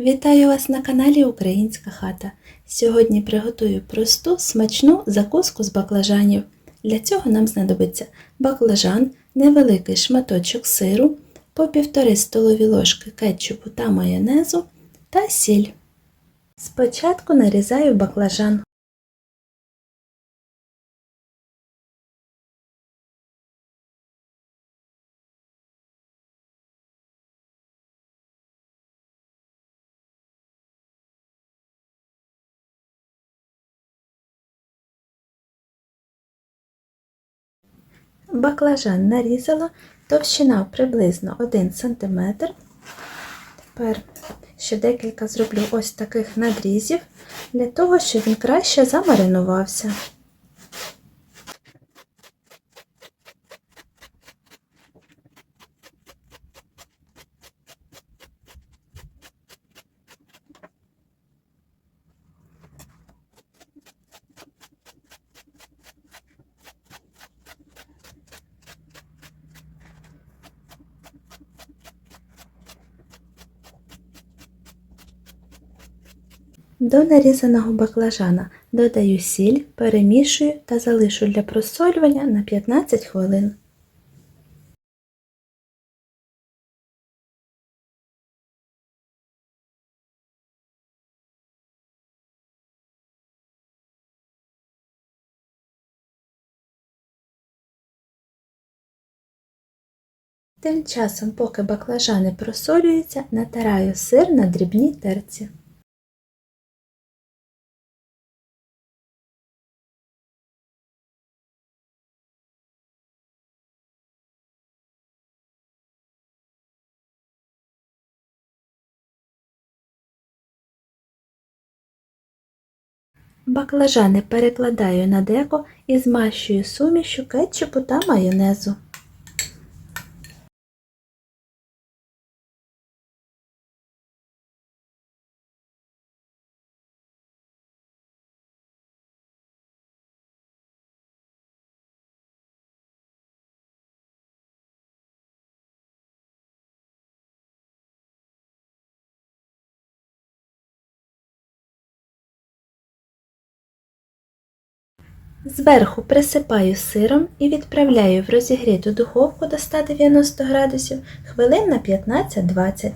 Вітаю вас на каналі Українська хата. Сьогодні приготую просту смачну закуску з баклажанів. Для цього нам знадобиться баклажан, невеликий шматочок сиру, по 1,5 столові ложки кетчупу та майонезу та сіль. Спочатку нарізаю баклажан. Баклажан нарізала, товщина приблизно 1 см. Тепер ще декілька зроблю ось таких надрізів, для того, щоб він краще замаринувався. До нарізаного баклажана додаю сіль, перемішую та залишу для просолювання на 15 хвилин. Тим часом, поки баклажани просолюються, натираю сир на дрібній терці. Баклажани перекладаю на деко і змащую сумішю кетчупу та майонезу. Зверху присипаю сиром і відправляю в розігріту духовку до 190 градусів хвилин на 15-20.